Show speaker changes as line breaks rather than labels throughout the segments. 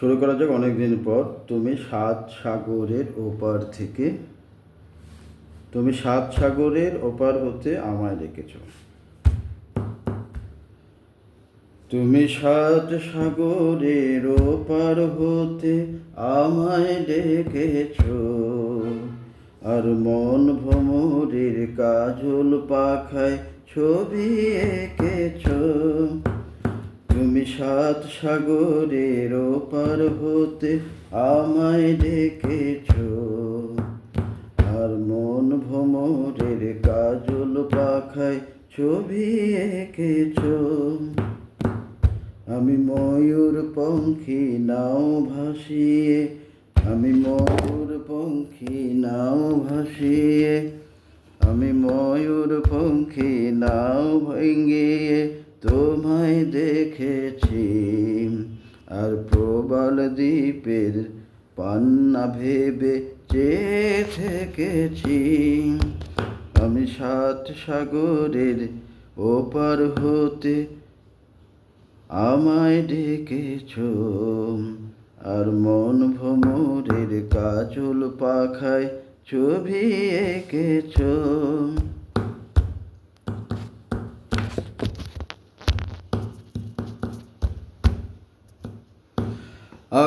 শুরু করা যাক অনেকদিন পর। তুমি সাত সাগরের ওপার থেকে, তুমি সাত সাগরের ওপার হতে আমায় ডেকেছ। তুমি সাত সাগরের ওপার হতে আমায় ডেকেছ। আর মন ভ্রমরের কাজল পাখায় ছবি এঁকেছ। সাত সাগরের ওপার হতে আমায় ডেকেছ আর মন ভ্রমরের কাজল পাখায় ছবি এঁকেছ। আমি ময়ূর পঙ্খী নাও ভাসিয়ে, আমি ময়ূর পঙ্খী নাও ভাসিয়ে, আমি ময়ূর পঙ্খী নাও ভেঙ্গিয়ে তোমায় দেখেছি, আর প্রবল দ্বীপের পান্না ভেবে চেয়ে থেকেছি। আমি সাত সাগরের ওপার হতে আমায় ডেকেছ, আর মন ভ্রমরের কাজল পাখায় ছবি এঁকেছ।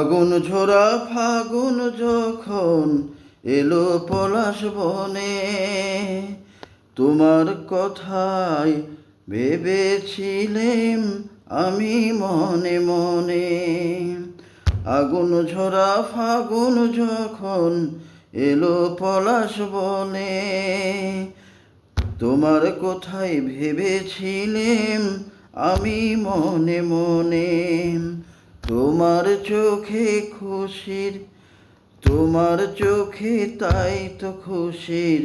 আগুন ঝোরা ফাগুন যখন এলো পলাশ বনে, তোমার কথায় ভেবেছিলেম আমি মনে মনে। আগুন ঝরা ফাগুন যখন এলো পলাশ বনে, তোমার কোথায় ভেবেছিলেম আমি মনে মনে। তোমার চোখে খুশির, তোমার চোখে তাই তো খুশির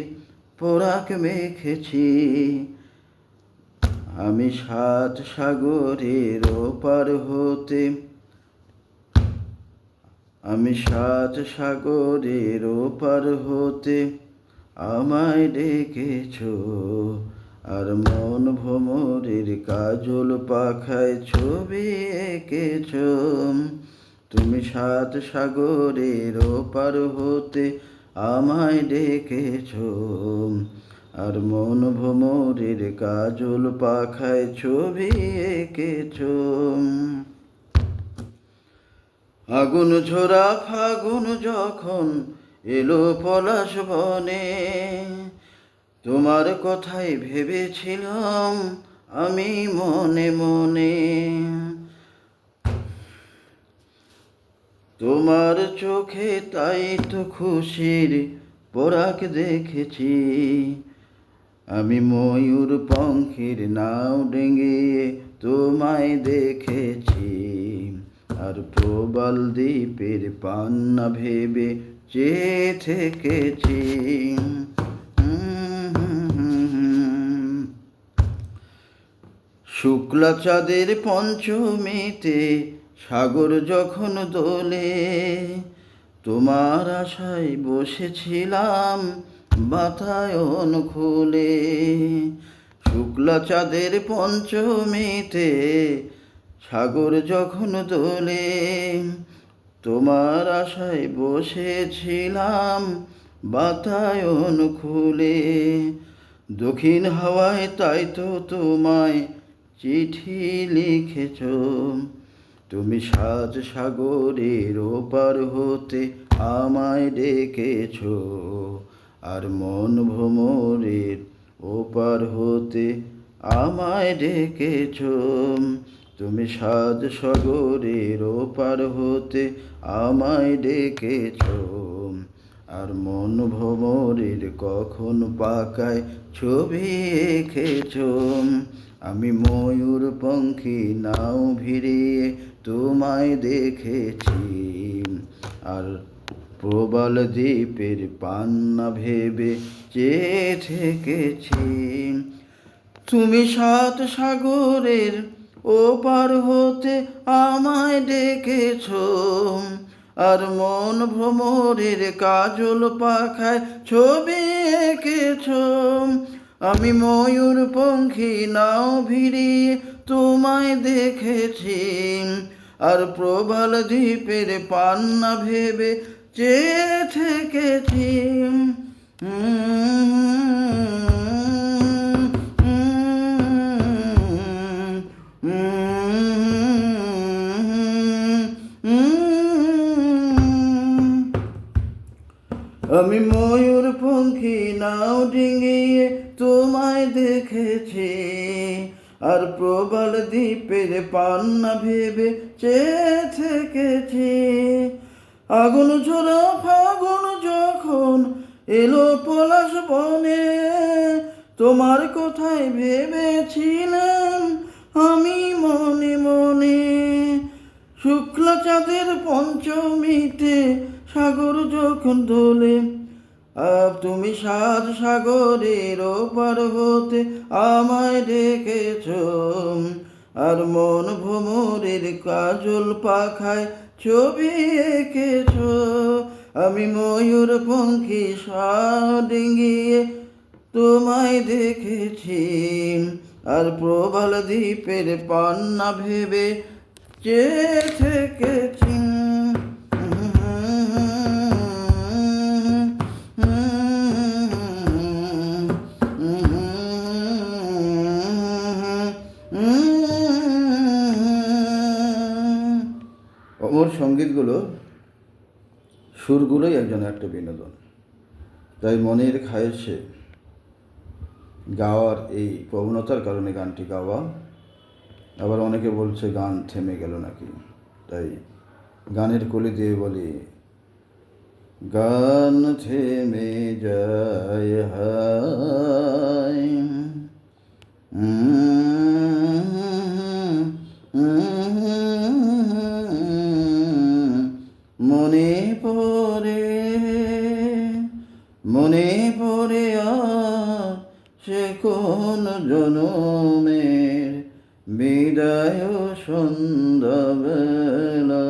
পরাক মেখেছি। আমি সাত সাগরের ওপার হতে, আমি সাত সাগরের ওপার হতে আমায় ডেকেছ। আর মন ভ্রমরের কাজল পাখায় ছবি এঁকেছ। তুমি সাত সাগরের ওপার হতে আমায় ডেকেছ। আর মন ভ্রমরের কাজল পাখায় ছবি এঁকেছ। আগুন ঝোরা ফাগুন যখন এলো পলাশ বনে তোমার কথাই ভেবেছিলাম আমি মনে মনে। তোমার চোখে তাই তো খুশির পরাক দেখেছি। আমি ময়ূর পঙ্খির নাও ডেঙ্গিয়ে তোমায় দেখেছি। আর প্রবল দ্বীপের পান্না ভেবে চেয়ে থেকেছি। শুক্লা চাঁদের পঞ্চমীতে সাগর যখন দোলে, তোমার আশায় বসেছিলাম বাতায়ন খুলে। শুক্লা চাঁদের পঞ্চমীতে সাগর যখন দোলে, তোমার আশায় বসেছিলাম বাতায়ন খুলে। দক্ষিণ হাওয়ায় তাই তো তোমায় চিঠি লিখেছ। তুমি সাত সাগরের ওপার হতে আমায় ডেকেছ। আর মন ভ্রমরের ওপার হতে আমায় ডেকেছ। তুমি সাজ সাগরের ওপার হতে আমায় ডেকেছ। আর মন ভ্রমরের কখন পাকায় ছবি এঁকেছ? আমি ময়ূর পঙ্খী নাও ভিড়িয়ে তোমায় দেখেছি। আর প্রবল দ্বীপের পান্না ভেবে চেয়ে থেকেছি। তুমি সাত সাগরের ওপার হতে আমায় ডেকেছ। আর মন ভ্রমরের কাজল পাখায় ছবি এঁকেছ। আমি ময়ূর পঙ্খী নাও ভিড়িয়ে তোমায় দেখেছি। আর প্রবাল দ্বীপের পান্না ভেবে চেয়ে থেকেছি। আমি ময়ূর পঙ্খী নাও ডিঙিয়ে তোমায় দেখেছি। আর প্রবল দ্বীপের পান্না ভেবে চেয়ে থেকেছি। আগুন ঝোড়া ফাগুন যখন এলো পলাশ বনে, তোমার কোথায় ভেবেছিলাম আমি মনে মনে। শুক্ল চাঁদের পঞ্চমীতে সাগর যখন দোলে আর তুমি সাত সাগরের ওপার হতে আমায় ডেকেছ। আর মন ভ্রমরের কাজল পাখায় ছবি এঁকেছ। আমি ময়ূর পঙ্খী ডিঙিয়ে তোমায় দেখেছি, আর প্রবাল দ্বীপের পান্না ভেবে চেয়ে সঙ্গীতগুলো, সুরগুলোই একজন একটা বিনোদন। তাই মনের খায়েশে গাওয়ার এই প্রবণতার কারণে গানটি গাওয়া আবার অনেকে বলছে গান থেমে গেল নাকি? তাই গানের কলি দিয়ে বলি, গান থেমে যায় হায় বিদায় সন্ধ্যাবেলা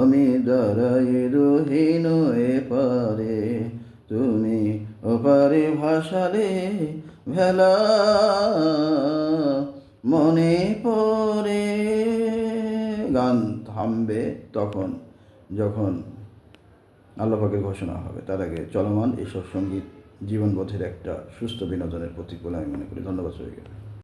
আমি দাঁড়াই রহিন পারে, তুমি ওপারে ভাসালে ভেলা মনে পড়ে। গান থামবে তখন, যখন আল্লাপাকের ঘোষণা হবে। তার আগে চলমান এসব সংগীত জীবনবোধের একটা সুস্থ বিনোদনের প্রতীক বলে আমি মনে করি। ধন্যবাদ সবাইকে।